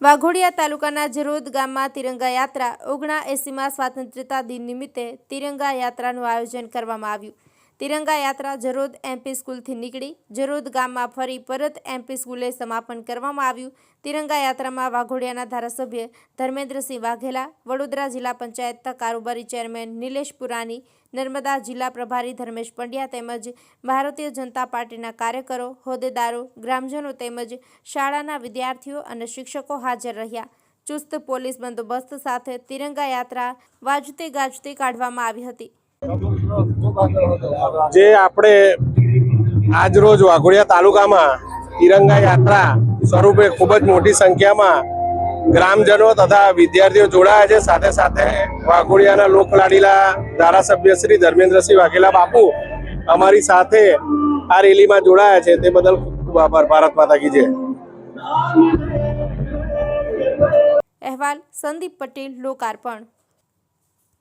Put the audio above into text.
વાઘોડિયા તાલુકાના જરોદ ગામમાં તિરંગા યાત્રા ઓગણા એસીમાં સ્વાતંત્ર્યતા દિન નિમિત્તે તિરંગા યાત્રાનું આયોજન કરવામાં આવ્યું. તિરંગા યાત્રા જરોદ એમપી સ્કૂલથી નીકળી. જરોદ ગામમાં ફરી પરત એમપી સ્કૂલે સમાપન કરવામાં આવ્યું. તિરંગા યાત્રામાં વાઘોડિયાના ધારાસભ્ય ધર્મેન્દ્રસિંહ વાઘેલા, વડોદરા જિલ્લા પંચાયતના કારોબારી ચેરમેન નિલેશ પુરાની નર્મદા જિલ્લા પ્રભારી ધર્મેશ પંડ્યા તેમજ ભારતીય જનતા પાર્ટીના કાર્યકરો, હોદ્દેદારો, ગ્રામજનો તેમજ શાળાના વિદ્યાર્થીઓ અને શિક્ષકો હાજર રહ્યા. ચુસ્ત પોલીસ બંદોબસ્ત સાથે તિરંગા યાત્રા વાજતે ગાજતે કાઢવામાં આવી હતી. જે આપણે આજરોજ વાઘોડિયા તાલુકામાં તિરંગા યાત્રા સ્વરૂપે ખૂબ જ મોટી સંખ્યામાં ગ્રામજનો તથા વિદ્યાર્થીઓ જોડાયા છે. સાથે સાથે વાઘોડિયાના લોકલાડીલા ધારાસભ્ય શ્રી ધર્મેન્દ્રસિંહ વાઘેલા બાપુ અમારી સાથે આ રેલીમાં જોડાયા છે. તે બદલ ખૂબ ખૂબ આભાર. ભારત માતા કી જય. અહેવાલ સંદીપ પટેલ, લોકાર્પણ.